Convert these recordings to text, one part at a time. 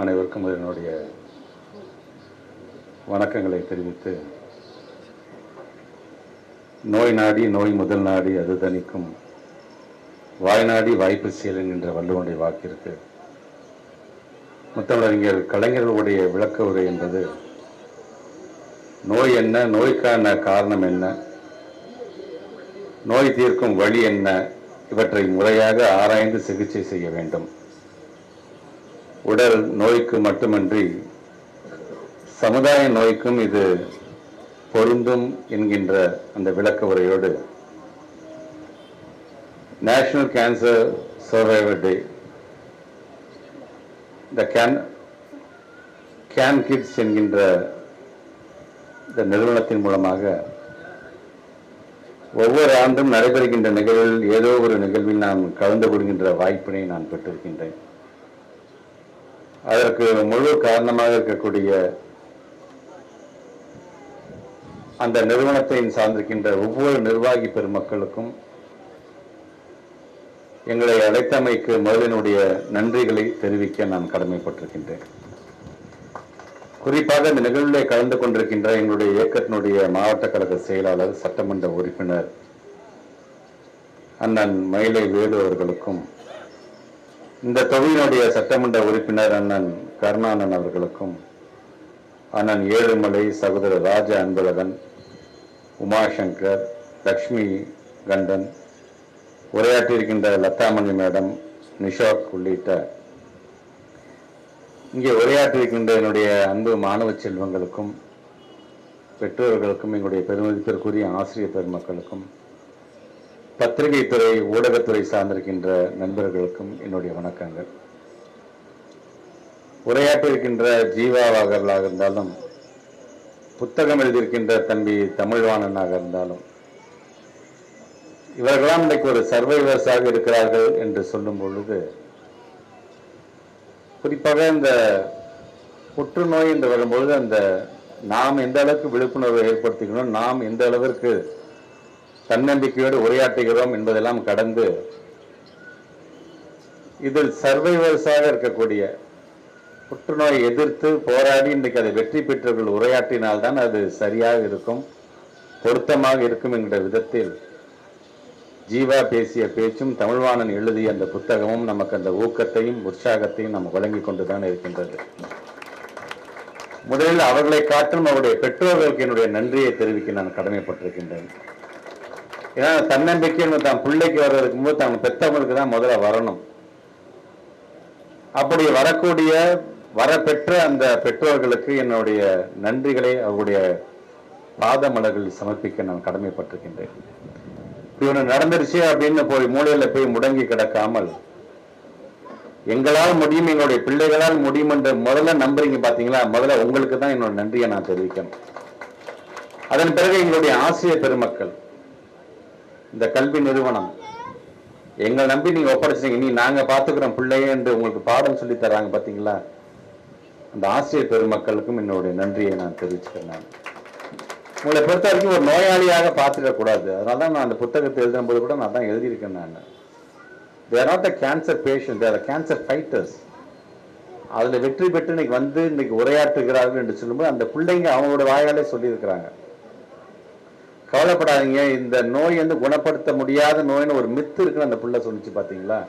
அனைவருக்கும் என்னுடைய வணக்கங்களை தெரிவித்து நோய் நாடி நோய் முதல் நாடி அது தணிக்கும் வாய்நாடி வாய்ப்பு செயல் என்கின்ற வள்ளுவனுடைய வாக்கிற்கு. முத்தமிழறிஞர் கலைஞர்களுடைய விளக்க உரை என்பது நோய் என்ன நோய்க்கான காரணம் என்ன நோய் தீர்க்கும் வழி என்ன இவற்றை முறையாக ஆராய்ந்து சிகிச்சை செய்ய வேண்டும். உடல் நோய்க்கு மட்டுமன்றி சமுதாய நோய்க்கும் இது பொருந்தும் என்கின்ற அந்த விளக்க உரையோடு national cancer survivor day the can can kids என்கின்ற இந்த நிறுவனத்தின் மூலமாக ஒவ்வொரு ஆண்டும் நடைபெறுகின்ற நிகழ்வில் ஏதோ ஒரு நிகழ்வில் நான் கலந்து கொள்கின்ற வாய்ப்பினை நான் பெற்றிருக்கின்றேன். அதற்கு முழு காரணமாக இருக்கக்கூடிய அந்த நிறுவனத்தை சார்ந்திருக்கின்ற ஒவ்வொரு நிர்வாகி பெருமக்களுக்கும் எங்களை அழைத்தமைக்கு முதலினுடைய நன்றிகளை தெரிவிக்க நான் கடமைப்பட்டிருக்கின்றேன். குறிப்பாக இந்த நிகழ்விலே கலந்து கொண்டிருக்கின்ற எங்களுடைய இயக்கத்தினுடைய மாவட்ட கழக செயலாளர் சட்டமன்ற உறுப்பினர் அண்ணன் மயிலை வேலு அவர்களுக்கும் இந்த தொகையினுடைய சட்டமன்ற உறுப்பினர் அண்ணன் கருணானன் அவர்களுக்கும் அண்ணன் ஏழுமலை சகோதரர் ராஜ அன்பழகன் உமாசங்கர் லக்ஷ்மி கண்டன் உரையாற்றியிருக்கின்ற லதாமணி மேடம் நிஷாக் உள்ளிட்ட இங்கே உரையாற்றியிருக்கின்ற என்னுடைய அன்பு மாணவ செல்வங்களுக்கும் பெற்றோர்களுக்கும் எங்களுடைய பெருமதிப்பிற்குரிய ஆசிரியர் பெருமக்களுக்கும் பத்திரிகை துறை ஊடகத்துறை சார்ந்திருக்கின்ற நண்பர்களுக்கும் என்னுடைய வணக்கங்கள். உரையாற்றிருக்கின்ற ஜீவாவாகர்களாக இருந்தாலும் புத்தகம் எழுதியிருக்கின்ற தம்பி தமிழ்வாணனாக இருந்தாலும் இவர்களாம் இன்றைக்கு ஒரு சர்வைவர்ஸாக இருக்கிறார்கள் என்று சொல்லும் பொழுது குறிப்பாக இந்த புற்றுநோய் என்று வரும்பொழுது அந்த நாம் எந்த அளவுக்கு விழிப்புணர்வை ஏற்படுத்திக்கணும் நாம் எந்த அளவிற்கு தன்னம்பிக்கையோடு உரையாற்றுகிறோம் என்பதெல்லாம் கடந்து இதில் சர்வைவர்ஸாக இருக்கக்கூடிய புற்றுநோயை எதிர்த்து போராடி இன்றைக்கு அதை வெற்றி பெற்றவர்கள் உரையாற்றினால்தான் அது சரியாக இருக்கும் பொருத்தமாக இருக்கும் என்கிற விதத்தில் ஜீவா பேசிய பேச்சும் தமிழ்வாணன் எழுதிய அந்த புத்தகமும் நமக்கு அந்த ஊக்கத்தையும் உற்சாகத்தையும் நம்ம வழங்கி கொண்டுதான் இருக்கின்றது. முதலில் அவர்களை காட்டும் அவருடைய பெற்றோர்களுக்கு என்னுடைய நன்றியை தெரிவிக்க நான் கடமைப்பட்டிருக்கின்றேன். ஏன்னா தன்னம்பிக்கைன்னு தான் பிள்ளைக்கு வர்றதுக்கு போது அவங்க பெற்றவங்களுக்கு தான் முதல்ல வரணும். அப்படி வரக்கூடிய வரப்பெற்ற அந்த பெற்றோர்களுக்கு என்னுடைய நன்றிகளை அவருடைய பாதமலர்கள் சமர்ப்பிக்க நான் கடமைப்பட்டிருக்கின்றேன். இவனு நடந்துருச்சு அப்படின்னு போய் மூலையில போய் முடங்கி கிடக்காமல் எங்களால் முடியும் எங்களுடைய பிள்ளைகளால் முடியும் என்று முதல்ல நம்புறீங்க பார்த்தீங்களா முதல்ல உங்களுக்கு தான் என்னோட நன்றியை நான் தெரிவிக்கணும். அதன் பிறகு எங்களுடைய ஆசிரியர் பெருமக்கள் இந்த கல்வி நிறுவனம். எங்களை நம்பி நீங்க ஒப்படைச்சிங்க நீ நாங்க பாத்துக்கிறோம் பிள்ளையே என்று உங்களுக்கு பாடம் சொல்லி தராங்க பாத்தீங்களா? அந்த ஆசிரியர் பெருமக்களுக்கும் என்னுடைய நன்றியை நான் தெரிவிச்சுக்கிறேன் நான். உங்களை பொறுத்த வரைக்கும் ஒரு நோயாளியாக பார்த்துக்க கூடாது. அதனால தான் நான் அந்த புத்தகத்தை எழுதும் போது கூட நான் தான் எழுதியிருக்கேன் நான். They're not a cancer patient they're a cancer fighters அதில் வெற்றி பெற்று இன்னைக்கு வந்து இன்னைக்கு உரையாற்றுகிறார்கள் என்று சொல்லும்போது அந்த பிள்ளைங்க அவங்களோட வாயாலே சொல்லியிருக்கிறாங்க. கவலைப்படாதீங்க. இந்த நோய் வந்து குணப்படுத்த முடியாத நோய்னு ஒரு மித்து இருக்குன்னு அந்த பிள்ளை சொல்லிச்சு பார்த்தீங்களா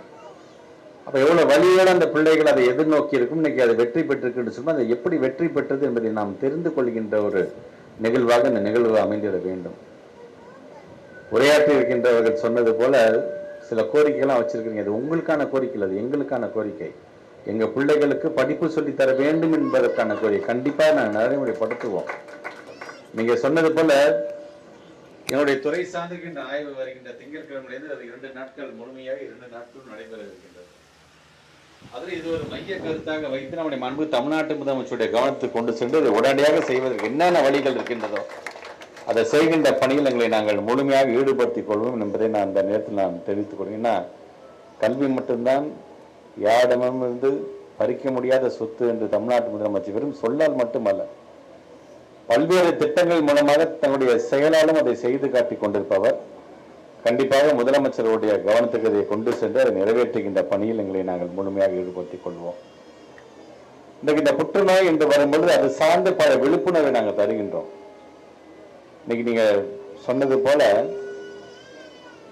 அப்போ எவ்வளோ வழியோட அந்த பிள்ளைகள் அதை எதிர்நோக்கி இருக்கும். இன்னைக்கு அதை வெற்றி பெற்றிருக்குன்னு சொல்லும்போது அதை எப்படி வெற்றி பெற்றது என்பதை நாம் தெரிந்து கொள்கின்ற ஒரு நிகழ்வாக இந்த நிகழ்வு அமைந்திட வேண்டும். உரையாற்றி இருக்கின்றவர்கள் சொன்னது போல சில கோரிக்கைகள்லாம் வச்சிருக்கிறீங்க. அது உங்களுக்கான கோரிக்கை அது எங்களுக்கான கோரிக்கை. எங்க பிள்ளைகளுக்கு படிப்பு சொல்லி தர வேண்டும் என்பதற்கான கோரிக்கை. கண்டிப்பா நாங்கள் நடைமுறைப்படுத்துவோம் நீங்க சொன்னது போல என்னுடைய துறை சார்ந்திருக்கின்ற ஆய்வு வருகின்ற திங்கட்கிழமையிலிருந்து அது இரண்டு நாட்கள் முழுமையாக இரண்டு நாட்கள் நடைபெற இருக்கின்றது அதில் இது ஒரு மைய கருத்தாக வைத்து நம்முடைய மன்பு தமிழ்நாட்டு முதலமைச்சருடைய கவனத்துக்கு கொண்டு சென்று அதை உடனடியாக செய்வதற்கு என்னென்ன வழிகள் இருக்கின்றதோ அதை செய்கின்ற பணியில் எங்களை நாங்கள் முழுமையாக ஈடுபடுத்திக் கொள்வோம் என்பதை நான் அந்த நேரத்தில் நான் தெரிவித்துக் கொள்கிறேன்னா கல்வி மட்டும்தான் யாரிடமிருந்து பறிக்க முடியாத சொத்து என்று தமிழ்நாட்டு முதலமைச்சர் வெறும் சொல்லால் மட்டுமல்ல பல்வேறு திட்டங்கள் மூலமாக தன்னுடைய செயலாலும் அதை செய்து காட்டிக் கொண்டிருப்பவர். கண்டிப்பாக முதலமைச்சருடைய கவனத்துக்கு இதை கொண்டு சென்று அதை நிறைவேற்றுகின்ற பணியில் எங்களை நாங்கள் முழுமையாக ஈடுபடுத்திக் கொள்வோம். இன்றைக்கு இந்த புற்றுநோய் என்று வரும்பொழுது அது சார்ந்து பல விழிப்புணர்வை நாங்கள் தருகின்றோம். இன்னைக்கு நீங்க சொன்னது போல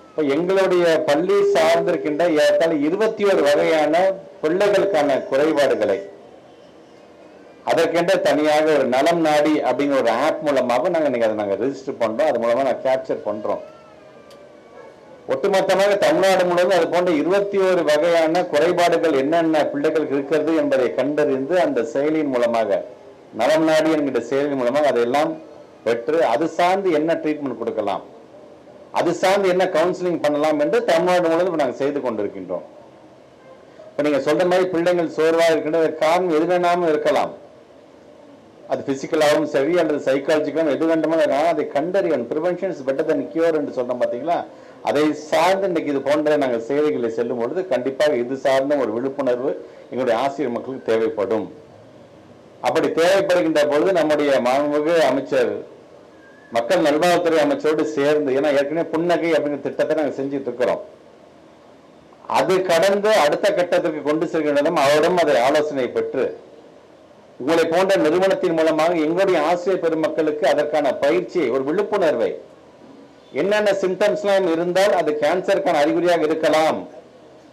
இப்ப எங்களுடைய பள்ளி சார்ந்திருக்கின்ற ஏறத்தாழ இருபத்தி ஒரு வகையான பிள்ளைகளுக்கான குறைபாடுகளை அதற்கென்ற தனியாக ஒரு நலம் நாடி அப்படிங்கிற ஒரு ஆப் மூலமாக நாங்க நீங்க அதை நாங்க ரெஜிஸ்டர் பண்ணுறோம் அது மூலமா நாங்கள் கேப்சர் பண்றோம். ஒட்டுமொத்தமாக தமிழ்நாடு முழுவதும் அது போன்ற இருபத்தி ஒரு வகையான குறைபாடுகள் என்னென்ன பிள்ளைகளுக்கு இருக்கிறது என்பதை கண்டறிந்து அந்த செயலியின் மூலமாக நலம் நாடி என்கிற செயலின் மூலமாக அதையெல்லாம் பெற்று அது சார்ந்து என்ன ட்ரீட்மெண்ட் கொடுக்கலாம் அது சார்ந்து என்ன கவுன்சிலிங் பண்ணலாம் என்று தமிழ்நாடு முழுவதும் நாங்கள் செய்து கொண்டிருக்கின்றோம். இப்ப நீங்க சொல்ற மாதிரி பிள்ளைகள் சோர்வாக இருக்கின்ற காரணம் எது வேணாமல் இருக்கலாம். அது பிசிக்கலாகவும் சரி அல்லது சைக்காலஜிக்கலும் எது வேண்டுமோ இருக்கலாம். அதை கண்டறியணும். Prevention is better than cure என்று சொன்னோம் பார்த்தீங்களா? அதை சார்ந்து இன்னைக்கு இது போன்ற நாங்கள் சேவைகளை செல்லும் பொழுது கண்டிப்பாக இது சார்ந்த ஒரு விழிப்புணர்வு எங்களுடைய ஆசிரியர் மக்களுக்கு தேவைப்படும். அப்படி தேவைப்படுகின்ற பொழுது நம்முடைய மாண்புமிகு அமைச்சர் மக்கள் நல்வாழ்வுத்துறை அமைச்சரோடு சேர்ந்து ஏன்னா ஏற்கனவே புன்னகை அப்படிங்கிற திட்டத்தை நாங்கள் செஞ்சுட்டு இருக்கிறோம். அது கடந்து அடுத்த கட்டத்திற்கு கொண்டு செல்கின்றதும் அவரிடம் அதை ஆலோசனை பெற்று உங்களை போன்ற நிறுவனத்தின் மூலமாக எங்களுடைய ஆசிரியர் பெருமக்களுக்கு அதற்கான பயிற்சியை ஒரு விழிப்புணர்வை என்னென்ன சிம்டம்ஸ்லாம் இருந்தால் அது கேன்சருக்கான அறிகுறியாக இருக்கலாம்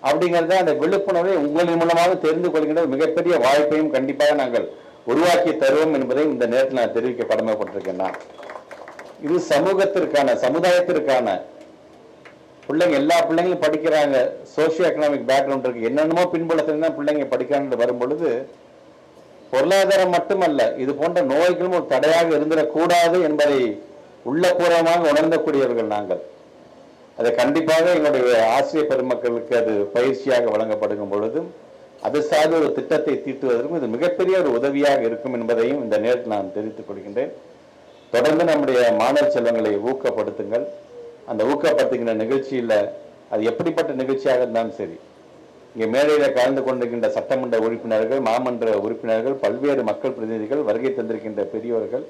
அப்படிங்கிறத அந்த விழிப்புணர்வை உங்களின் மூலமாக தெரிந்து கொள்கின்ற மிகப்பெரிய வாய்ப்பையும் கண்டிப்பாக நாங்கள் உருவாக்கி தருவோம் என்பதை இந்த நேரத்தில் நான் தெரிவிக்க கடமைப்பட்டிருக்கேன் நான். இது சமூகத்திற்கான சமுதாயத்திற்கான. பிள்ளைங்க எல்லா பிள்ளைங்களும் படிக்கிறாங்க. சோசியோ எக்கனாமிக் பேக்ரவுண்ட் இருக்கு. என்னென்னமோ பின்புலத்துல தான் பிள்ளைங்க படிக்கிறாங்க வரும் பொழுது பொருளாதாரம் மட்டுமல்ல இது போன்ற நோய்களும் ஒரு தடையாக இருந்திடக்கூடாது என்பதை உள்ளபூர்வமாக உணர்ந்தக்கூடியவர்கள் நாங்கள். அதை கண்டிப்பாக எங்களுடைய ஆசிரியர் பெருமக்களுக்கு அது பயிற்சியாக வழங்கப்படுகும் பொழுதும் அது சார்ந்த ஒரு திட்டத்தை தீட்டுவதற்கும் இது மிகப்பெரிய ஒரு உதவியாக இருக்கும் என்பதையும் இந்த நேரத்தில் நான் தெரிவித்துக் கொள்கின்றேன். தொடர்ந்து நம்முடைய மாணவ செல்வங்களை ஊக்கப்படுத்துங்கள். அந்த ஊக்கப்படுத்துகின்ற நிகழ்ச்சியில் அது எப்படிப்பட்ட நிகழ்ச்சியாக இருந்தாலும் சரி இங்கே மேடையில் கலந்து கொண்டிருக்கின்ற சட்டமன்ற உறுப்பினர்கள் மாமன்ற உறுப்பினர்கள் பல்வேறு மக்கள் பிரதிநிதிகள் வருகை தந்திருக்கின்ற பெரியோர்கள்.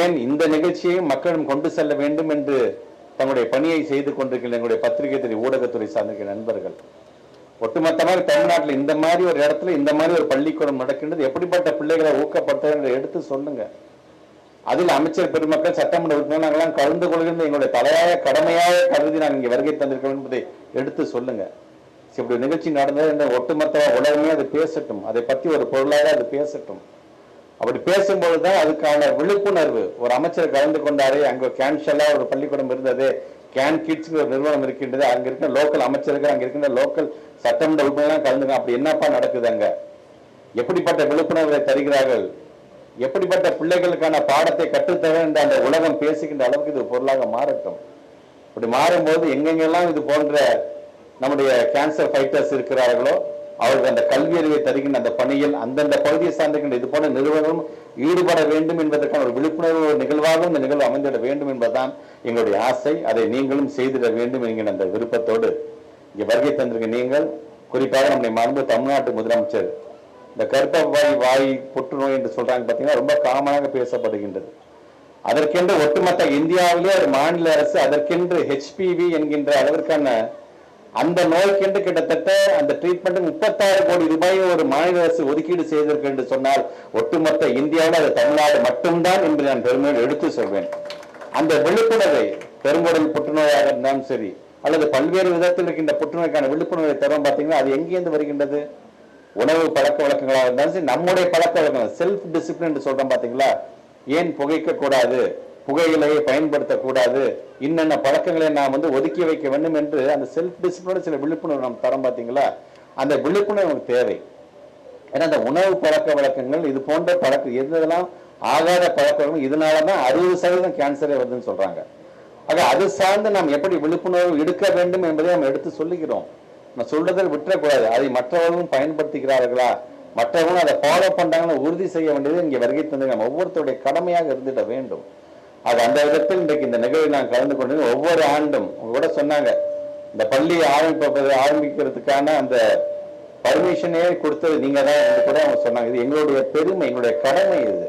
ஏன் இந்த நிகழ்ச்சியையும் மக்களிடம் கொண்டு செல்ல வேண்டும் என்று தங்களுடைய பணியை செய்து கொண்டிருக்கின்ற எங்களுடைய பத்திரிகை துறை ஊடகத்துறை சார்ந்திருக்கிற நண்பர்கள்? ஒட்டுமொத்தமாக தமிழ்நாட்டில் இந்த மாதிரி ஒரு இடத்துல இந்த மாதிரி ஒரு பள்ளிக்கூடம் நடக்கின்றது. எப்படிப்பட்ட பிள்ளைகளை ஊக்கப்படுத்த எடுத்து சொல்லுங்க. அதில் அமைச்சர் பெருமக்கள் சட்டமன்ற உறுப்பினர் நாங்களாம் கலந்து கொள்கின்ற எங்களுடைய தலையாய கடமையாக கருதி நாங்கள் இங்கே வருகை தந்திருக்கோம் என்பதை எடுத்து சொல்லுங்க. இப்படி நிகழ்ச்சி நடந்தது இந்த ஒட்டுமொத்த உலகமே அது பேசட்டும். அதை பற்றி ஒரு பொருளாக அது பேசட்டும். அப்படி பேசும்போது தான் அதுக்கான விழிப்புணர்வு. ஒரு அமைச்சர் கலந்து கொண்டாரு அங்கே கேன்ஷலாக ஒரு பள்ளிக்கூடம் இருந்தது. கேன் கிட்ஸ்ங்கிற ஒரு நிறுவனம் இருக்கின்றது. அங்கே இருக்கிற லோக்கல் அமைச்சர்கள் அங்கே இருக்கின்ற லோக்கல் சட்டமன்ற உறுப்பினர்லாம் கலந்துங்க அப்படி என்னப்பா நடக்குது அங்கே? எப்படிப்பட்ட விழிப்புணர்வை தருகிறார்கள்? எப்படிப்பட்ட பிள்ளைகளுக்கான பாடத்தை கற்றுத்தர என்ற அந்த உலகம் பேசுகின்ற அளவுக்கு இது பொருளாக மாறட்டும். இப்படி மாறும்போது எங்கெங்கெல்லாம் இது போன்ற நம்முடைய கேன்சர் ஃபைட்டர்ஸ் இருக்கிறார்களோ அவர்கள் அந்த கல்வி அறிவை தருகின்ற அந்த பணியில் அந்தந்த பகுதியை சார்ந்திருக்கின்ற இது போன்ற நிறுவனங்களும் ஈடுபட வேண்டும் என்பதற்கான ஒரு விழிப்புணர்வு நிகழ்வாகவும் இந்த நிகழ்வு அமைந்திட வேண்டும் என்பதுதான் எங்களுடைய ஆசை. அதை நீங்களும் செய்திட வேண்டும் என்கிற அந்த விருப்பத்தோடு இங்கே வருகை தந்திருக்க நீங்கள் குறிப்பாக நம்முடைய மருந்து தமிழ்நாட்டு முதலமைச்சர். இந்த கர்ப்பவாய் வாய் புற்றுநோய் என்று சொல்றாங்க பார்த்தீங்கன்னா ரொம்ப காமனாக பேசப்படுகின்றது. அதற்கென்று ஒட்டுமொத்த இந்தியாவிலே ஒரு மாநில அரசு அதற்கென்று ஹெச்பிவி என்கின்ற அளவிற்கான அந்த நோய்க்கென்று கிட்டத்தட்ட அந்த ட்ரீட்மெண்ட் முப்பத்தாறு கோடி ரூபாய் ஒரு மாநில அரசு ஒதுக்கீடு செய்திருக்கு என்று சொன்னால் ஒட்டுமொத்த இந்தியாவில் அது தமிழ்நாடு மட்டும்தான் என்று நான் பெருமையோடு எடுத்து சொல்வேன். அந்த விழிப்புணர்வை பெருங்குடல் புற்றுநோயாக இருந்தாலும் சரி அல்லது பல்வேறு விதத்தில் இருக்கின்ற புற்றுநோய்க்கான விழிப்புணர்வை தரம் பார்த்தீங்கன்னா அது எங்கேருந்து வருகின்றது? உணவு பழக்க வழக்கங்களாக இருந்தாலும் சரி நம்முடைய பழக்க வழக்கங்கள் செல்ஃப் டிசிப்ளின் சொல்றோம் பார்த்தீங்களா? ஏன் புகைக்க கூடாது புகையிலையை பயன்படுத்தக்கூடாது. இன்னென்ன பழக்கங்களை நாம் வந்து ஒதுக்கி வைக்க வேண்டும் என்று அந்த செல்ஃப் டிசிப்ளினோட சில விழிப்புணர்வு நாம் தரம் பார்த்தீங்களா? அந்த விழிப்புணர்வு நமக்கு தேவை. ஏன்னா அந்த உணவு பழக்க வழக்கங்கள் இது போன்ற பழக்கம் எதெல்லாம் ஆகாத பழக்கங்கள் இதனால தான் அறுபது சதவீதம் கேன்சரே வருதுன்னு சொல்றாங்க. ஆக அது சார்ந்து நாம் எப்படி விழிப்புணர்வு எடுக்க வேண்டும் என்பதை நம்ம எடுத்து சொல்லுகிறோம். நம்ம சொல்றதில் விட்டுறக்கூடாது. அதை மற்றவர்களும் பயன்படுத்திக்கிறார்களா மற்றவர்களும் அதை ஃபாலோ பண்ணுறாங்கன்னு உறுதி செய்ய வேண்டியது இங்கே வருகை தந்து நம்ம ஒவ்வொருத்தருடைய கடமையாக இருந்துட வேண்டும். அது அந்த விதத்தில் இன்றைக்கு இந்த நிகழ்வில் நான் கலந்து கொண்டு ஒவ்வொரு ஆண்டும் கூட சொன்னாங்க இந்த பள்ளி ஆரம்பிப்பது ஆரம்பிக்கிறதுக்கான அந்த பர்மிஷனே கொடுத்தது நீங்க தான் என்று கூட அவங்க சொன்னாங்க. இது எங்களுடைய பெருமை எங்களுடைய கடமை இது.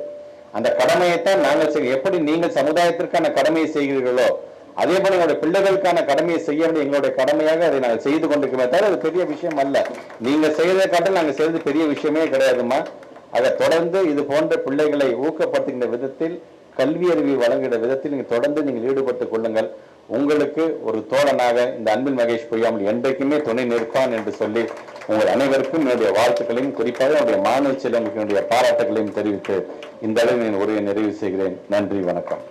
அந்த கடமையைத்தான் நாங்கள் செய்ய எப்படி நீங்கள் சமுதாயத்திற்கான கடமையை செய்கிறீர்களோ அதே போல எங்களுடைய பிள்ளைகளுக்கான கடமையை செய்ய வேண்டிய எங்களுடைய கடமையாக அதை நாங்கள் செய்து கொண்டிருக்கோமே தவிர அது பெரிய விஷயம் அல்ல. நீங்க செய்யறதை காட்டில் நாங்கள் செய்யறது பெரிய விஷயமே கிடையாதும்மா. அதை தொடர்ந்து இது போன்ற பிள்ளைகளை ஊக்கப்படுத்துகின்ற விதத்தில் கல்வி அறிவை வழங்குகிற விதத்தில் நீங்கள் தொடர்ந்து நீங்கள் ஈடுபட்டுக் கொள்ளுங்கள். உங்களுக்கு ஒரு தோழனாக இந்த அன்பில் மகேஷ் பொய்யாமல் என்றைக்குமே துணை நிற்பான் என்று சொல்லி உங்கள் அனைவருக்கும் என்னுடைய வாழ்த்துக்களையும் குறிப்பாக என்னுடைய மாணவ செல்வங்களுக்கு என்னுடைய பாராட்டுகளையும் தெரிவித்து இந்த அளவில் என் உரையை நிறைவு செய்கிறேன். நன்றி வணக்கம்.